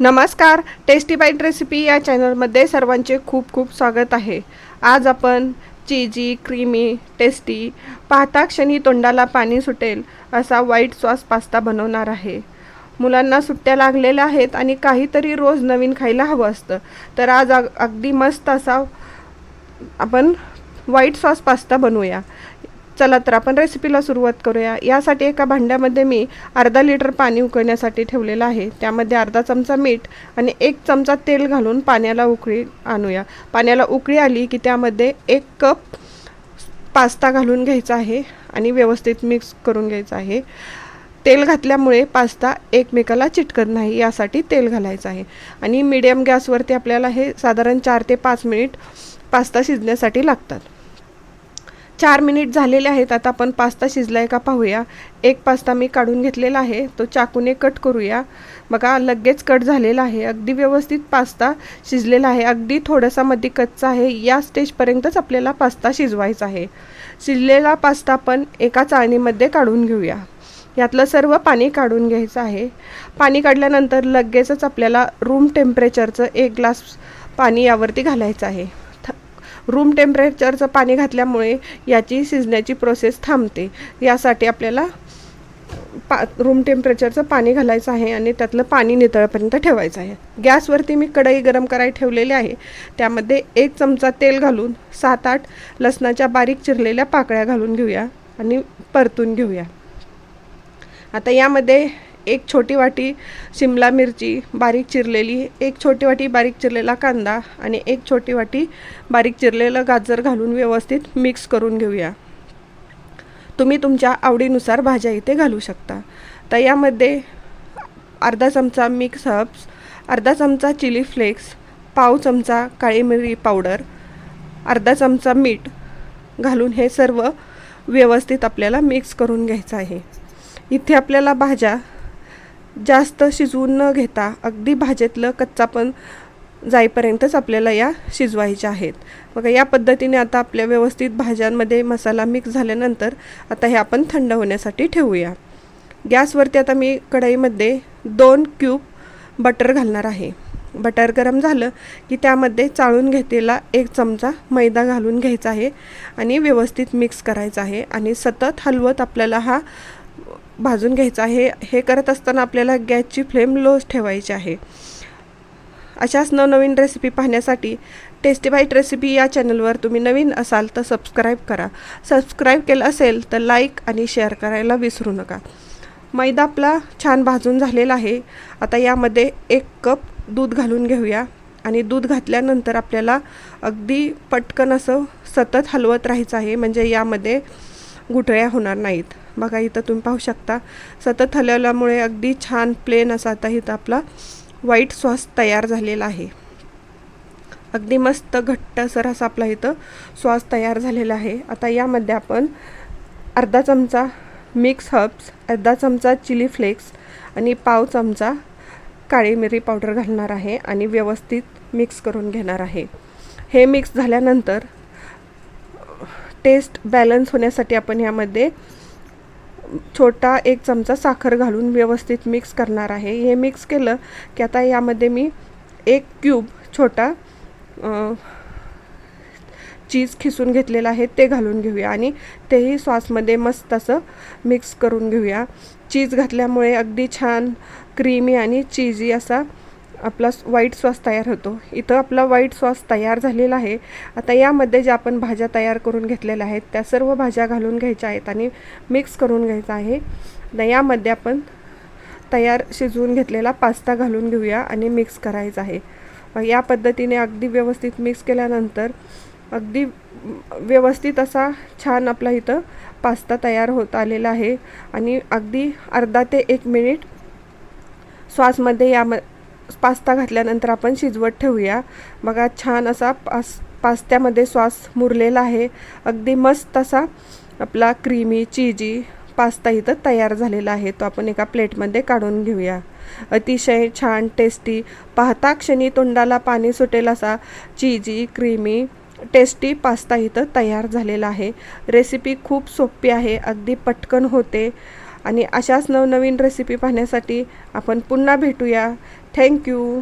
नमस्कार tasty bite recipe या चॅनलमध्ये सर्वांचे खूप खूप स्वागत आहे. आज आपण चीजी क्रीमी टेस्टी पाहता क्षणी तोंडाला पाणी सुटेल असा व्हाईट सॉस पास्ता बनवणार आहे. मुलांना सुट्ट्या लागलेल्या आहेत आणि काहीतरी रोज नवीन खायला हवं असतं. तर आज अग अगदी मस्त असा आपण व्हाईट सॉस पास्ता बनवूया. चला तर आपण रेसिपीला सुरुवात करूया. यासाठी एका भांड्यामध्ये मी अर्धा लिटर पाणी उकळण्यासाठी ठेवलेलं आहे. त्यामध्ये अर्धा चमचा मीठ आणि एक चमचा तेल घालून पाण्याला उकळी आणूया. पाण्याला उकळी आली की त्यामध्ये एक कप पास्ता घालून घ्यायचा आहे आणि व्यवस्थित मिक्स करून घ्यायचं आहे. तेल घातल्यामुळे पास्ता एकमेकाला चिटकत नाही यासाठी तेल घालायचं आहे. आणि मीडियम गॅसवरती आपल्याला हे साधारण चार ते पाच मिनिट पास्ता शिजण्यासाठी लागतात. चार मिनिट झालेले आहेत आता आपण पास्ता शिजला आहे का पाहूया. एक पास्ता मी काढून घेतलेला आहे तो चाकूने कट करूया. बघा लगेच कट झालेला आहे. अगदी व्यवस्थित पास्ता शिजलेला आहे. अगदी थोडासा मध्ये कच्चा आहे. या स्टेजपर्यंतच आपल्याला पास्ता शिजवायचा आहे. शिजलेला पास्ता आपण एका चाळणीमध्ये काढून घेऊया. यातलं सर्व पाणी काढून घ्यायचं आहे. पाणी काढल्यानंतर लगेचच आपल्याला रूम टेम्परेचरचं एक ग्लास पाणी यावरती घालायचं आहे. रूम टेम्परेचरचं पाणी घातल्यामुळे याची शिजण्याची प्रोसेस थांबते. यासाठी आपल्याला पा रूम टेम्परेचरचं पाणी घालायचं आहे आणि त्यातलं पाणी नितळपर्यंत ठेवायचं आहे. गॅसवरती मी कढई गरम करायला ठेवलेली आहे. त्यामध्ये एक चमचा तेल घालून सात आठ लसणाच्या बारीक चिरलेल्या पाकळ्या घालून घेऊया आणि परतून घेऊया. आता यामध्ये एक छोटी वाटी शिमला मिरची बारीक चिरलेली एक छोटी वाटी बारीक चिरलेला कांदा आणि एक छोटी वाटी बारीक चिरलेलं गाजर घालून व्यवस्थित मिक्स करून घेऊया. तुम्ही तुमच्या आवडीनुसार भाज्या इथे घालू शकता. तर यामध्ये अर्धा चमचा मिक्स हब्स अर्धा चमचा चिली फ्लेक्स पाव चमचा काळी मिरी पावडर अर्धा चमचा मीठ घालून हे सर्व व्यवस्थित आपल्याला मिक्स करून घ्यायचं आहे. इथे आपल्याला भाज्या जास्त शिजवून न घेता अगदी भाजेतलं कच्चा पण जाईपर्यंतच आपल्याला या शिजवायच्या आहेत. बघा या पद्धतीने आता आपल्या व्यवस्थित भाज्यांमध्ये मसाला मिक्स झाल्यानंतर आता हे आपण थंड होण्यासाठी ठेवूया. गॅसवरती आता मी कढईमध्ये दोन क्यूब बटर घालणार आहे. बटर गरम झालं की त्यामध्ये चाळून घेतलेला एक चमचा मैदा घालून घ्यायचा आहे आणि व्यवस्थित मिक्स करायचा आहे आणि सतत हलवत आपल्याला हा भाजून घ्यायचं आहे. हे करत असताना आपल्याला गॅसची फ्लेम लोच ठेवायची आहे. अशाच नवनवीन रेसिपी पाहण्यासाठी टेस्टी बाईट रेसिपी या चॅनलवर तुम्ही नवीन असाल तर सबस्क्राईब करा. सबस्क्राईब केलं असेल तर लाईक आणि शेअर करायला विसरू नका. मैदा आपला छान भाजून झालेला आहे. आता यामध्ये एक कप दूध घालून घेऊया. आणि दूध घातल्यानंतर आपल्याला अगदी पटकन असं सतत हलवत राहायचं आहे. म्हणजे यामध्ये गुठळ्या होणार नाहीत. बघा इथं तुम्ही पाहू शकता. सतत हलवल्यामुळे अगदी छान प्लेन असा आता इथं आपला व्हाईट सॉस तयार झालेला आहे. अगदी मस्त घट्टसर असा आपला इथं सॉस तयार झालेला आहे. आता यामध्ये आपण अर्धा चमचा मिक्स हर्ब्स अर्धा चमचा चिली फ्लेक्स आणि पाव चमचा काळी मिरी पावडर घालणार आहे आणि व्यवस्थित मिक्स करून घेणार आहे. हे मिक्स झाल्यानंतर टेस्ट बॅलन्स होण्यासाठी आपण यामध्ये छोटा एक चमचा साखर घालून व्यवस्थित मिक्स करणार आहे. हे मिक्स केलं की आता यामध्ये मी एक क्यूब छोटा चीज खिसून घेतलेलं आहे ते घालून घेऊया. आणि तेही सॉसमध्ये मस्त असं मिक्स करून घेऊया. चीज घातल्यामुळे अगदी छान क्रीमी आणि चीजी असा आपला वाईट सॉस तयार होतो. इथं आपला वाईट सॉस तयार झालेला आहे. आता यामध्ये ज्या आपण भाज्या तयार करून घेतलेल्या आहेत त्या सर्व भाज्या घालून घ्यायच्या आहेत आणि मिक्स करून घ्यायचा आहे. तर यामध्ये आपण तयार शिजवून घेतलेला पास्ता घालून घेऊया आणि मिक्स करायचा आहे. या पद्धतीने अगदी व्यवस्थित मिक्स केल्यानंतर अगदी व्यवस्थित असा छान आपला इथं पास्ता तयार होत आलेला आहे. आणि अगदी अर्धा ते एक मिनिट सॉसमध्ये या पास्ता घातल्यानंतर आपण शिजवत ठेवूया. बघा छान असा पास पास्त्यामध्ये सॉस मुरलेला आहे. अगदी मस्त असा आपला क्रीमी चीजी पास्ता इथं तयार झालेला आहे. तो आपण एका प्लेटमध्ये काढून घेऊया. अतिशय छान टेस्टी पाहता क्षणी तोंडाला पाणी सुटेल असा चीजी क्रीमी टेस्टी पास्ता इथं तयार झालेला आहे. रेसिपी खूप सोपी आहे अगदी पटकन होते. आणि अशाच नवनवीन रेसिपी पाहण्यासाठी आपण पुन्हा भेटूया. थँक्यू